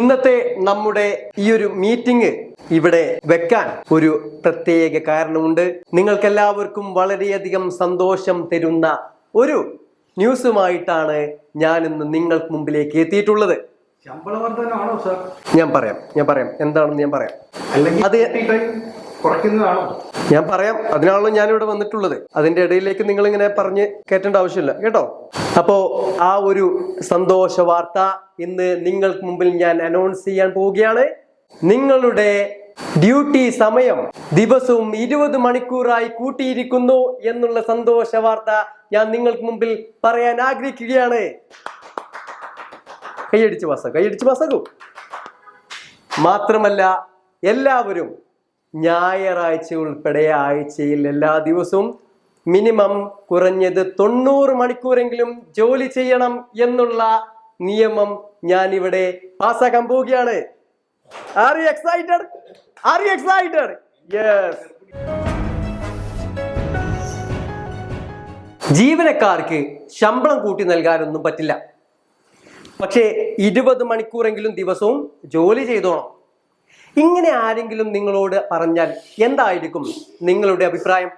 ഇന്നത്തെ നമ്മുടെ ഈ ഒരു മീറ്റിംഗ് ഇവിടെ വെക്കാൻ ഒരു പ്രത്യേക കാരണമുണ്ട്. നിങ്ങൾക്കെല്ലാവർക്കും വളരെയധികം സന്തോഷം തരുന്ന ഒരു ന്യൂസുമായിട്ടാണ് ഞാൻ ഇന്ന് നിങ്ങൾക്ക് മുമ്പിലേക്ക് എത്തിയിട്ടുള്ളത്. ഞാൻ പറയാം ഞാൻ പറയാം. എന്താണെന്ന് ഞാൻ പറയാം. അല്ലെങ്കിൽ അത് കുറയ്ക്കുന്നതാണോ? ഞാൻ പറയാം. അതിനാണല്ലോ ഞാനിവിടെ വന്നിട്ടുള്ളത്. അതിന്റെ ഇടയിലേക്ക് നിങ്ങൾ ഇങ്ങനെ പറഞ്ഞ് കയറ്റേണ്ട ആവശ്യമില്ല. കേട്ടോ? അപ്പോ ആ ഒരു സന്തോഷ വാർത്ത ഇന്ന് നിങ്ങൾക്ക് മുമ്പിൽ ഞാൻ അനൗൺസ് ചെയ്യാൻ പോവുകയാണ്. നിങ്ങളുടെ ഡ്യൂട്ടി സമയം ദിവസവും ഇരുപത് മണിക്കൂറായി കൂട്ടിയിരിക്കുന്നു എന്നുള്ള സന്തോഷ വാർത്ത ഞാൻ നിങ്ങൾക്ക് മുമ്പിൽ പറയാൻ ആഗ്രഹിക്കുകയാണ്. കൈയടിച്ച് പാസ്സാക്കും കൈയടിച്ച് പാസ്സാക്കും മാത്രമല്ല എല്ലാവരും ഞായറാഴ്ച ഉൾപ്പെടെ ആഴ്ചയിൽ എല്ലാ ദിവസവും മിനിമം കുറഞ്ഞത് തൊണ്ണൂറ് മണിക്കൂറെങ്കിലും ജോലി ചെയ്യണം എന്നുള്ള നിയമം ഞാൻ ഇവിടെ പാസ്സാക്കാൻ പോവുകയാണ്. Are excited are excited yes ജീവനക്കാർക്ക് ശമ്പളം കൂട്ടി നൽകാനൊന്നും പറ്റില്ല. പക്ഷേ ഇരുപത് മണിക്കൂറെങ്കിലും ദിവസവും ജോലി ചെയ്തോണം. ഇങ്ങനെ ആരെങ്കിലും നിങ്ങളോട് പറഞ്ഞാൽ എന്തായിരിക്കും നിങ്ങളുടെ അഭിപ്രായം?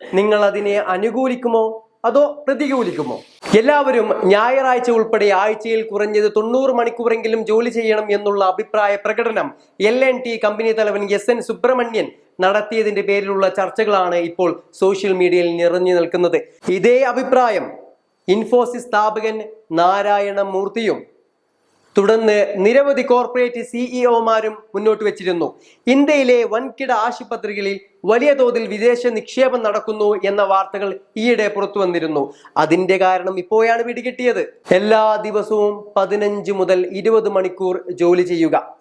നിങ്ങൾ അതിനെ അനുകൂലിക്കുമോ അതോ പ്രതികൂലിക്കുമോ? എല്ലാവരും ഞായറാഴ്ച ഉൾപ്പെടെ ആഴ്ചയിൽ കുറഞ്ഞത് തൊണ്ണൂറ് മണിക്കൂറെങ്കിലും ജോലി ചെയ്യണം എന്നുള്ള അഭിപ്രായ പ്രകടനം എൽ എൻ ടി കമ്പനി തലവൻ എസ് എൻ സുബ്രഹ്മണ്യൻ നടത്തിയതിന്റെ പേരിലുള്ള ചർച്ചകളാണ് ഇപ്പോൾ സോഷ്യൽ മീഡിയയിൽ നിറഞ്ഞു നിൽക്കുന്നത്. ഇതേ അഭിപ്രായം ഇൻഫോസിസ് സ്ഥാപകൻ നാരായണ മൂർത്തിയും തുടർന്ന് നിരവധി കോർപ്പറേറ്റ് സിഇഒമാരും മുന്നോട്ട് വെച്ചിരുന്നു. ഇന്ത്യയിലെ വൻകിട ആശുപത്രികളിൽ വലിയ തോതിൽ വിദേശ നിക്ഷേപം നടക്കുന്നു എന്ന വാർത്തകൾ ഈയിടെ പുറത്തു വന്നിരുന്നു. അതിന്റെ കാരണം ഇപ്പോഴാണ് പിടികിട്ടിയത് എല്ലാ ദിവസവും പതിനഞ്ച് മുതൽ ഇരുപത് മണിക്കൂർ ജോലി ചെയ്യുക.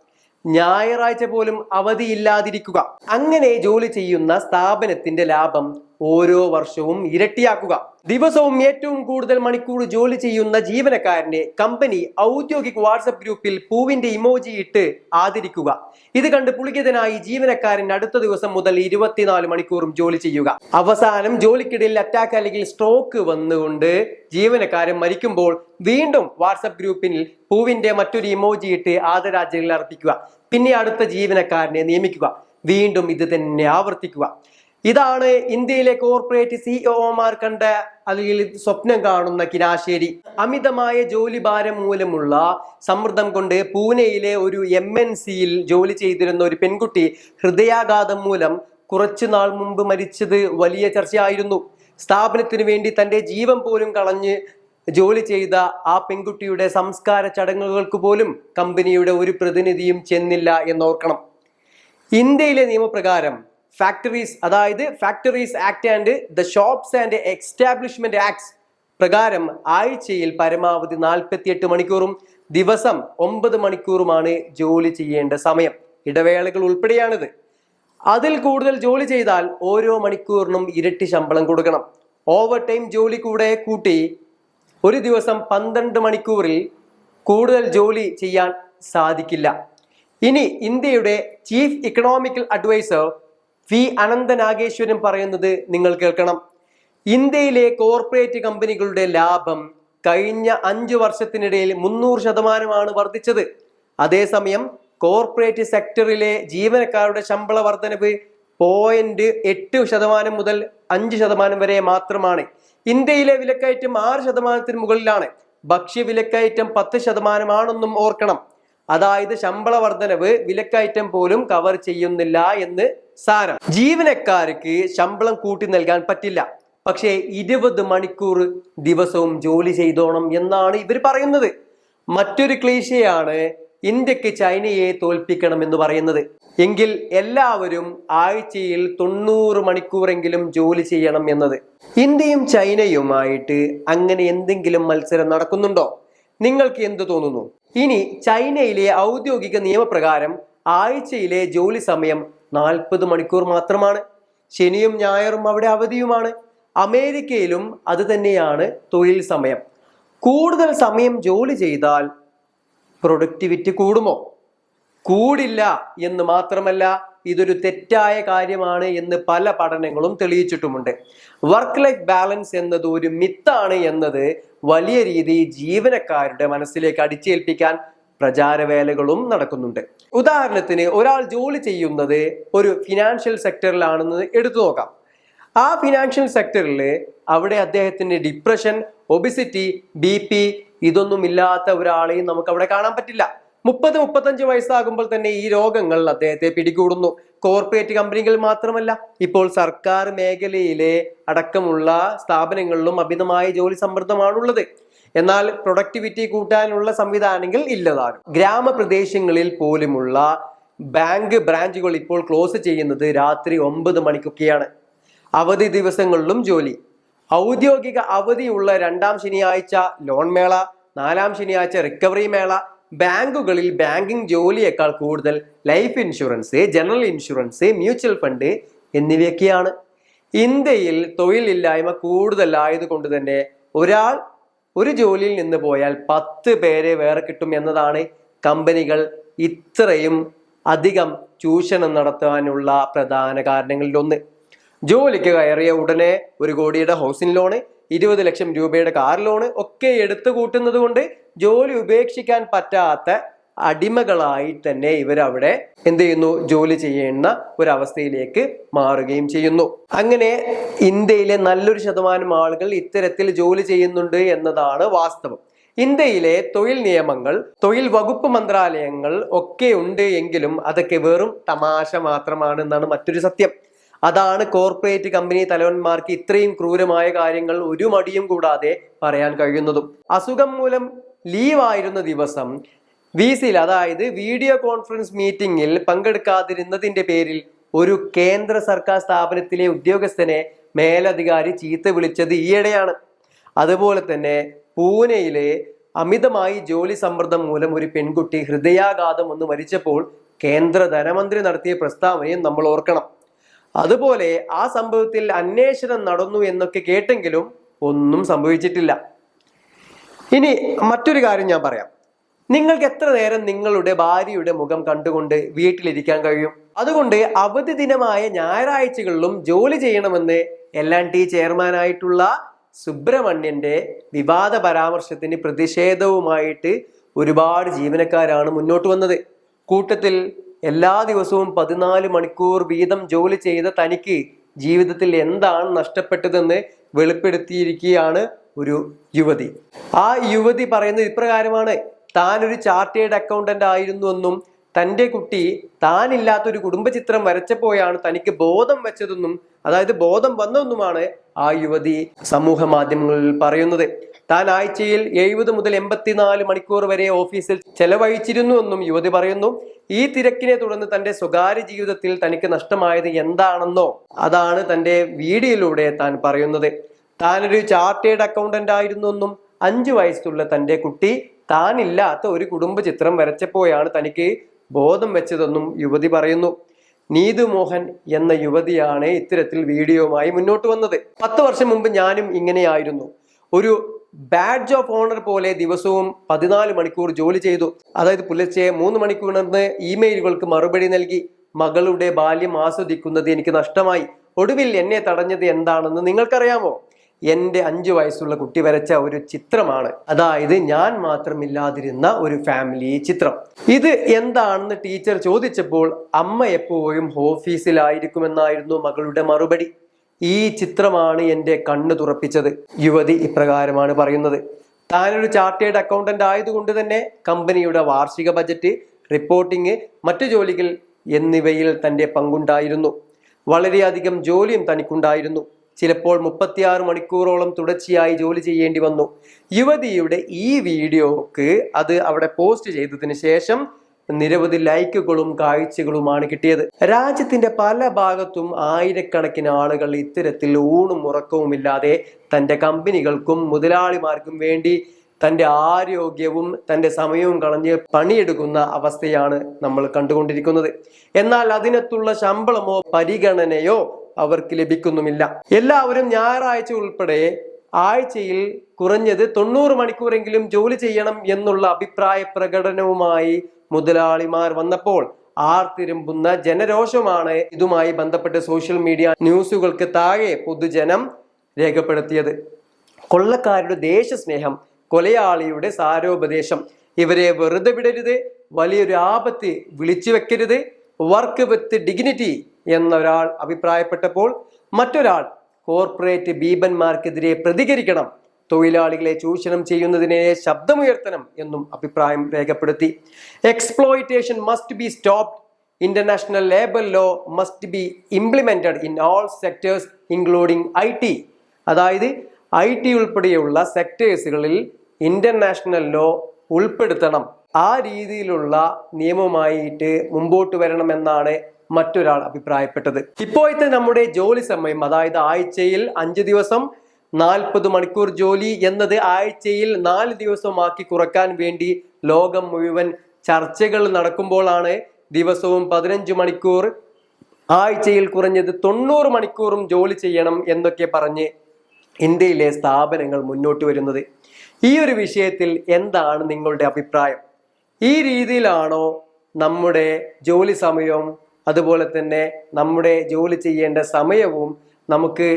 ഞായറാഴ്ച പോലും അവധിയില്ലാതിരിക്കുക. അങ്ങനെ ജോലി ചെയ്യുന്ന സ്ഥാപനത്തിന്റെ ലാഭം ഓരോ വർഷവും ഇരട്ടിയാക്കുക. ദിവസവും ഏറ്റവും കൂടുതൽ മണിക്കൂർ ജോലി ചെയ്യുന്ന ജീവനക്കാരനെ കമ്പനി ഔദ്യോഗിക വാട്സപ്പ് ഗ്രൂപ്പിൽ പൂവിന്റെ ഇമോജി ഇട്ട് ആദരിക്കുക. ഇത് കണ്ട് പുളികിതനായി ജീവനക്കാരൻ അടുത്ത ദിവസം മുതൽ ഇരുപത്തിനാല് മണിക്കൂറും ജോലി ചെയ്യുക. അവസാനം ജോലിക്കിടയിൽ അറ്റാക്ക് അല്ലെങ്കിൽ സ്ട്രോക്ക് വന്നുകൊണ്ട് ജീവനക്കാരൻ മരിക്കുമ്പോൾ വീണ്ടും വാട്സപ്പ് ഗ്രൂപ്പിൽ പൂവിന്റെ മറ്റൊരു ഇമോജി ഇട്ട് ആദരാജ്യങ്ങൾ അർപ്പിക്കുക. പിന്നെ അടുത്ത ജീവനക്കാരനെ നിയമിക്കുക. വീണ്ടും ഇത് തന്നെ ആവർത്തിക്കുക. ഇതാണ് ഇന്ത്യയിലെ കോർപ്പറേറ്റ് സിഇഒമാർ കണ്ട അല്ലെങ്കിൽ സ്വപ്നം കാണുന്ന കിനാശേരി അമിതമായ ജോലി ഭാരം മൂലമുള്ള സമ്മർദ്ദം കൊണ്ട് പൂനെയിലെ ഒരു എം എൻ സിയിൽ ജോലി ചെയ്തിരുന്ന ഒരു പെൺകുട്ടി ഹൃദയാഘാതം മൂലം കുറച്ചു നാൾ മുമ്പ് മരിച്ചത് വലിയ ചർച്ചയായിരുന്നു. സ്ഥാപനത്തിനു വേണ്ടി തന്റെ ജീവൻ പോലും കളഞ്ഞ് ജോലി ചെയ്ത ആ പെൺകുട്ടിയുടെ സംസ്കാര ചടങ്ങുകൾക്ക് പോലും കമ്പനിയുടെ ഒരു പ്രതിനിധിയും ചെന്നില്ല എന്നോർക്കണം. ഇന്ത്യയിലെ നിയമപ്രകാരം ഫാക്ടറീസ് അതായത് factories act and the shops and establishment acts പ്രകാരം ആഴ്ചയിൽ പരമാവധി നാൽപ്പത്തിയെട്ട് മണിക്കൂറും ദിവസം ഒമ്പത് മണിക്കൂറുമാണ് ജോലി ചെയ്യേണ്ട സമയം. ഇടവേളകൾ ഉൾപ്പെടെയാണിത്. അതിൽ കൂടുതൽ ജോലി ചെയ്താൽ ഓരോ മണിക്കൂറിനും ഇരട്ടി ശമ്പളം കൊടുക്കണം. ഓവർ ടൈം ജോലി കൂടെ കൂട്ടി ഒരു ദിവസം പന്ത്രണ്ട് മണിക്കൂറിൽ കൂടുതൽ ജോലി ചെയ്യാൻ സാധിക്കില്ല. ഇനി ഇന്ത്യയുടെ chief economical adviser V Anantha Nageswaran പറയുന്നത് നിങ്ങൾ കേൾക്കണം. ഇന്ത്യയിലെ കോർപ്പറേറ്റ് കമ്പനികളുടെ ലാഭം കഴിഞ്ഞ അഞ്ചു വർഷത്തിനിടയിൽ മുന്നൂറ് ശതമാനമാണ് വർദ്ധിച്ചത്. അതേസമയം കോർപ്പറേറ്റ് സെക്ടറിലെ ജീവനക്കാരുടെ ശമ്പള വർധനവ് പോയിന്റ് എട്ട് ശതമാനം മുതൽ അഞ്ച് ശതമാനം വരെ മാത്രമാണ്. ഇന്ത്യയിലെ വിലക്കയറ്റം ആറ് ശതമാനത്തിന് മുകളിലാണ്. ഭക്ഷ്യ വിലക്കയറ്റം പത്ത് ശതമാനമാണെന്നും ഓർക്കണം. അതായത് ശമ്പള വർധനവ് വിലക്കയറ്റം പോലും കവർ ചെയ്യുന്നില്ല എന്ന് സാരം. ജീവനക്കാർക്ക് ശമ്പളം കൂട്ടി നൽകാൻ പറ്റില്ല. പക്ഷേ ഇരുപത് മണിക്കൂർ ദിവസവും ജോലി ചെയ്തോണം എന്നാണ് ഇവർ പറയുന്നത്. മറ്റൊരു ക്ലീശയാണ് ഇന്ത്യയ്ക്ക് ചൈനയെ തോൽപ്പിക്കണം എന്ന് പറയുന്നത്. എങ്കിൽ എല്ലാവരും ആഴ്ചയിൽ തൊണ്ണൂറ് മണിക്കൂറെങ്കിലും ജോലി ചെയ്യണം എന്നത്. ഇന്ത്യയും ചൈനയുമായിട്ട് അങ്ങനെ എന്തെങ്കിലും മത്സരം നടക്കുന്നുണ്ടോ? നിങ്ങൾക്ക് എന്ത് തോന്നുന്നു? ഇനി ചൈനയിലെ ഔദ്യോഗിക നിയമപ്രകാരം ആഴ്ചയിലെ ജോലി സമയം നാൽപ്പത് മണിക്കൂർ മാത്രമാണ്. ശനിയും ഞായറും അവിടെ അവധിയുമാണ്. അമേരിക്കയിലും അത് തന്നെയാണ് തൊഴിൽ സമയം. കൂടുതൽ സമയം ജോലി ചെയ്താൽ പ്രൊഡക്ടിവിറ്റി കൂടുമോ? കൂടില്ല എന്ന് മാത്രമല്ല ഇതൊരു തെറ്റായ കാര്യമാണ് എന്ന് പല പഠനങ്ങളും തെളിയിച്ചിട്ടുമുണ്ട്. വർക്ക് ലൈഫ് ബാലൻസ് എന്നത് ഒരു മിത്താണ് എന്നത് വലിയ രീതിയിൽ ജീവനക്കാരുടെ മനസ്സിലേക്ക് അടിച്ചേൽപ്പിക്കാൻ പ്രചാരവേലകളും നടക്കുന്നുണ്ട്. ഉദാഹരണത്തിന് ഒരാൾ ജോലി ചെയ്യുന്നത് ഒരു ഫിനാൻഷ്യൽ സെക്ടറിലാണെന്ന് എടുത്തു നോക്കാം. ആ ഫിനാൻഷ്യൽ സെക്ടറിൽ അവിടെ അദ്ദേഹത്തിന് ഡിപ്രഷൻ ഒബിസിറ്റി ബി പി ഇതൊന്നും ഇല്ലാത്ത ഒരാളെയും നമുക്ക് അവിടെ കാണാൻ പറ്റില്ല. മുപ്പത് മുപ്പത്തഞ്ച് വയസ്സാകുമ്പോൾ തന്നെ ഈ രോഗങ്ങൾ അദ്ദേഹത്തെ പിടികൂടുന്നു. കോർപ്പറേറ്റ് കമ്പനികൾ മാത്രമല്ല ഇപ്പോൾ സർക്കാർ മേഖലയിലെ അടക്കമുള്ള സ്ഥാപനങ്ങളിലും അമിതമായ ജോലി സമ്മർദ്ദമാണുള്ളത്. എന്നാൽ പ്രൊഡക്ടിവിറ്റി കൂട്ടാനുള്ള സംവിധാനങ്ങൾ ഇല്ലതാണ്. ഗ്രാമപ്രദേശങ്ങളിൽ പോലുമുള്ള ബാങ്ക് ബ്രാഞ്ചുകൾ ഇപ്പോൾ ക്ലോസ് ചെയ്യുന്നത് രാത്രി ഒമ്പത് മണിക്കൊക്കെയാണ്. അവധി ദിവസങ്ങളിലും ജോലി. ഔദ്യോഗിക അവധിയുള്ള രണ്ടാം ശനിയാഴ്ച ലോൺ മേള നാലാം ശനിയാഴ്ച റിക്കവറി മേള ബാങ്കുകളിൽ ബാങ്കിങ് ജോലിയേക്കാൾ കൂടുതൽ life insurance general insurance mutual fund എന്നിവയൊക്കെയാണ്. ഇന്ത്യയിൽ തൊഴിലില്ലായ്മ കൂടുതലായത് കൊണ്ട് തന്നെ ഒരാൾ ഒരു ജോലിയിൽ നിന്ന് പോയാൽ പത്ത് പേരെ വേറെ കിട്ടും എന്നതാണ് കമ്പനികൾ ഇത്രയും അധികം ചൂഷണം നടത്താനുള്ള പ്രധാന കാരണങ്ങളിലൊന്ന്. ജോലിക്ക് കയറിയ ഉടനെ ഒരു കോടിയുടെ ഹൗസിംഗ് ലോണ് ഇരുപത് ലക്ഷം രൂപയുടെ കാർ ലോണ് ഒക്കെ എടുത്തു കൂട്ടുന്നത് കൊണ്ട് ജോലി ഉപേക്ഷിക്കാൻ പറ്റാത്ത അടിമകളായി തന്നെ ഇവരവിടെ എന്ത് ചെയ്യുന്നു? ജോലി ചെയ്യുന്ന ഒരവസ്ഥയിലേക്ക് മാറുകയും ചെയ്യുന്നു. അങ്ങനെ ഇന്ത്യയിലെ നല്ലൊരു ശതമാനം ആളുകൾ ഇത്തരത്തിൽ ജോലി ചെയ്യുന്നുണ്ട് എന്നതാണ് വാസ്തവം. ഇന്ത്യയിലെ തൊഴിൽ നിയമങ്ങൾ തൊഴിൽ വകുപ്പ് മന്ത്രാലയങ്ങൾ ഒക്കെ ഉണ്ട് എങ്കിലും അതൊക്കെ വെറും തമാശ മാത്രമാണെന്നാണ് മറ്റൊരു സത്യം. അതാണ് കോർപ്പറേറ്റ് കമ്പനി തലവന്മാർക്ക് ഇത്രയും ക്രൂരമായ കാര്യങ്ങൾ ഒരു മടിയും കൂടാതെ പറയാൻ കഴിയുന്നതും. അസുഖം മൂലം ലീവായിരുന്ന ദിവസം വി സിയിൽ അതായത് വീഡിയോ കോൺഫറൻസ് മീറ്റിംഗിൽ പങ്കെടുക്കാതിരുന്നതിന്റെ പേരിൽ ഒരു കേന്ദ്ര സർക്കാർ സ്ഥാപനത്തിലെ ഉദ്യോഗസ്ഥനെ മേലധികാരി ചീത്ത വിളിച്ചത് ഈയിടെയാണ്. അതുപോലെ തന്നെ പൂനെയിലെ അമിതമായി ജോലി സമ്മർദ്ദം മൂലം ഒരു പെൺകുട്ടി ഹൃദയാഘാതം ഒന്ന് മരിച്ചപ്പോൾ കേന്ദ്ര ധനമന്ത്രി നടത്തിയ പ്രസ്താവനയും നമ്മൾ ഓർക്കണം. അതുപോലെ ആ സംഭവത്തിൽ അന്വേഷണം നടന്നു എന്നൊക്കെ കേട്ടെങ്കിലും ഒന്നും സംഭവിച്ചിട്ടില്ല. ഇനി മറ്റൊരു കാര്യം ഞാൻ പറയാം. നിങ്ങൾക്ക് എത്ര നേരം നിങ്ങളുടെ ഭാര്യയുടെ മുഖം കണ്ടുകൊണ്ട് വീട്ടിലിരിക്കാൻ കഴിയും? അതുകൊണ്ട് അവധി ദിനമായ ഞായറാഴ്ചകളിലും ജോലി ചെയ്യണമെന്ന് എൽ ആൻ ടി ചെയർമാനായിട്ടുള്ള സുബ്രഹ്മണ്യന്റെ വിവാദ പരാമർശത്തിന് പ്രതിഷേധവുമായിട്ട് ഒരുപാട് ജീവനക്കാരാണ് മുന്നോട്ട് വന്നത്. കൂട്ടത്തിൽ എല്ലാ ദിവസവും പതിനാല് മണിക്കൂർ വീതം ജോലി ചെയ്ത തനിക്ക് ജീവിതത്തിൽ എന്താണ് നഷ്ടപ്പെട്ടതെന്ന് വെളിപ്പെടുത്തിയിരിക്കുകയാണ് ഒരു യുവതി. ആ യുവതി പറയുന്നത് ഇപ്രകാരമാണ്. താൻ ഒരു ചാർട്ടേഡ് അക്കൗണ്ടന്റ് ആയിരുന്നുവെന്നും തന്റെ കുട്ടി താനില്ലാത്തൊരു കുടുംബചിത്രം വരച്ചപ്പോഴാണ് തനിക്ക് ബോധം വെച്ചതെന്നും അതായത് ബോധം വന്നതെന്നുമാണ് ആ യുവതി സമൂഹ മാധ്യമങ്ങളിൽ പറയുന്നത്. താൻ ആഴ്ചയിൽ എഴുപത് മുതൽ എൺപത്തിനാല് മണിക്കൂർ വരെ ഓഫീസിൽ ചെലവഴിച്ചിരുന്നുവെന്നും യുവതി പറയുന്നു. ഈ തിരക്കിനെ തുടർന്ന് തന്റെ സ്വകാര്യ ജീവിതത്തിൽ തനിക്ക് നഷ്ടമായത് എന്താണെന്നോ അതാണ് തന്റെ വീഡിയോയിലൂടെ താൻ പറയുന്നത്. താനൊരു ചാർട്ടേഡ് അക്കൗണ്ടന്റ് ആയിരുന്നെന്നും അഞ്ചു വയസ്സുള്ള തന്റെ കുട്ടി താനില്ലാത്ത ഒരു കുടുംബ ചിത്രം വരച്ചപ്പോഴാണ് തനിക്ക് ബോധം വെച്ചതെന്നും യുവതി പറയുന്നു. നീതു മോഹൻ എന്ന യുവതിയാണ് ഇത്തരത്തിൽ വീഡിയോയുമായി മുന്നോട്ട് വന്നത്. പത്ത് വർഷം മുമ്പ് ഞാനും ഇങ്ങനെയായിരുന്നു. ഒരു ബാഡ്ജ് ഓഫ് ഓണർ പോലെ ദിവസവും പതിനാല് മണിക്കൂർ ജോലി ചെയ്തു. അതായത് പുലർച്ചെ മൂന്ന് മണിക്കൂറിന് ഇമെയിലുകൾക്ക് മറുപടി നൽകി. മകളുടെ ബാല്യം ആസ്വദിക്കുന്നത് എനിക്ക് നഷ്ടമായി. ഒടുവിൽ എന്നെ തടഞ്ഞത് എന്താണെന്ന് നിങ്ങൾക്കറിയാമോ? എന്റെ അഞ്ചു വയസ്സുള്ള കുട്ടി വരച്ച ഒരു ചിത്രമാണ്. അതായത് ഞാൻ മാത്രമില്ലാതിരുന്ന ഒരു ഫാമിലി ചിത്രം. ഇത് എന്താണെന്ന് ടീച്ചർ ചോദിച്ചപ്പോൾ അമ്മ എപ്പോഴും ഓഫീസിലായിരിക്കുമെന്നായിരുന്നു മകളുടെ മറുപടി. ഈ ചിത്രമാണ് എന്റെ കണ്ണ് തുറപ്പിച്ചത്. യുവതി ഇപ്രകാരമാണ് പറയുന്നത്. താനൊരു ചാർട്ടേഡ് അക്കൗണ്ടന്റ് ആയതുകൊണ്ട് തന്നെ കമ്പനിയുടെ വാർഷിക ബജറ്റ് റിപ്പോർട്ടിംഗ് മറ്റു ജോലികൾ എന്നിവയിൽ തന്റെ പങ്കുണ്ടായിരുന്നു. വളരെയധികം ജോലിയും തനിക്കുണ്ടായിരുന്നു. ചിലപ്പോൾ മുപ്പത്തിയാറ് മണിക്കൂറോളം തുടർച്ചയായി ജോലി ചെയ്യേണ്ടി വന്നു. യുവതിയുടെ ഈ വീഡിയോക്ക് അത് അവിടെ പോസ്റ്റ് ചെയ്തതിന് ശേഷം നിരവധി ലൈക്കുകളും കാഴ്ചകളുമാണ് കിട്ടിയത്. രാജ്യത്തിന്റെ പല ഭാഗത്തും ആയിരക്കണക്കിന് ആളുകൾ ഇത്തരത്തിൽ ഊണും ഉറക്കവും ഇല്ലാതെ തന്റെ കമ്പനികൾക്കും മുതലാളിമാർക്കും വേണ്ടി തന്റെ ആരോഗ്യവും തന്റെ സമയവും കളഞ്ഞ് പണിയെടുക്കുന്ന അവസ്ഥയാണ് നമ്മൾ കണ്ടുകൊണ്ടിരിക്കുന്നത്. എന്നാൽ അതിനത്തുള്ള ശമ്പളമോ പരിഗണനയോ അവർക്ക് ലഭിക്കുന്നുമില്ല. എല്ലാവരും ഞായറാഴ്ച ഉൾപ്പെടെ ആഴ്ചയിൽ കുറഞ്ഞത് തൊണ്ണൂറ് മണിക്കൂറെങ്കിലും ജോലി ചെയ്യണം എന്നുള്ള അഭിപ്രായ പ്രകടനവുമായി മുതലാളിമാർ വന്നപ്പോൾ ആർത്തിരുമ്പുന്ന ജനരോഷമാണ് ഇതുമായി ബന്ധപ്പെട്ട് സോഷ്യൽ മീഡിയ ന്യൂസുകൾക്ക് താഴെ പൊതുജനം രേഖപ്പെടുത്തിയത്. കൊള്ളക്കാരുടെ ദേശസ്നേഹം കൊലയാളിയുടെ സാരോപദേശം ഇവരെ വെറുതെ വിടരുത് വലിയൊരു ആപത്ത് വിളിച്ചു വെക്കരുത് വർക്ക് വിത്ത് ഡിഗ്നിറ്റി എന്നൊരാൾ അഭിപ്രായപ്പെട്ടപ്പോൾ മറ്റൊരാൾ കോർപ്പറേറ്റ് ബീബന്മാർക്കെതിരെ പ്രതികരിക്കണം തൊഴിലാളികളെ ചൂഷണം ചെയ്യുന്നതിനെ ശബ്ദമുയർത്തണം എന്നും അഭിപ്രായം രേഖപ്പെടുത്തി. Exploitation must be stopped international labour law must be implemented in all sectors including I T അതായത് ഐ ടി ഉൾപ്പെടെയുള്ള സെക്ടേഴ്സുകളിൽ ഇന്റർനാഷണൽ ലോ ഉൾപ്പെടുത്തണം. ആ രീതിയിലുള്ള നിയമമായിട്ട് മുമ്പോട്ട് വരണമെന്നാണ് മറ്റൊരാൾ അഭിപ്രായപ്പെട്ടത്. ഇപ്പോഴത്തെ നമ്മുടെ ജോലി സമയം അതായത് ആഴ്ചയിൽ അഞ്ച് ദിവസം നാൽപ്പത് മണിക്കൂർ ജോലി എന്നത് ആഴ്ചയിൽ നാല് ദിവസമാക്കി കുറയ്ക്കാൻ വേണ്ടി ലോകം മുഴുവൻ ചർച്ചകൾ നടക്കുമ്പോഴാണ് ദിവസവും പതിനഞ്ച് മണിക്കൂർ ആഴ്ചയിൽ കുറഞ്ഞത് തൊണ്ണൂറ് മണിക്കൂറും ജോലി ചെയ്യണം എന്നൊക്കെ പറഞ്ഞ് ഇന്ത്യയിലെ സ്ഥാപനങ്ങൾ മുന്നോട്ട് വരുന്നത്. ഈ ഒരു വിഷയത്തിൽ എന്താണ് നിങ്ങളുടെ അഭിപ്രായം? ഈ രീതിയിലാണോ നമ്മുടെ ജോലി സമയവും അതുപോലെ തന്നെ നമ്മുടെ ജോലി ചെയ്യേണ്ട സമയവും നമുക്ക്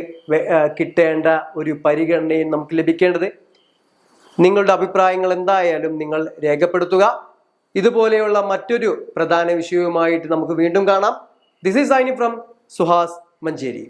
കിട്ടേണ്ട ഒരു പരിഗണനയും നമുക്ക് ലഭിക്കേണ്ടത്. നിങ്ങളുടെ അഭിപ്രായങ്ങൾ എന്തായാലും നിങ്ങൾ രേഖപ്പെടുത്തുക. ഇതുപോലെയുള്ള മറ്റൊരു പ്രധാന വിഷയവുമായിട്ട് നമുക്ക് വീണ്ടും കാണാം. This is Aini from Suhas Manjeri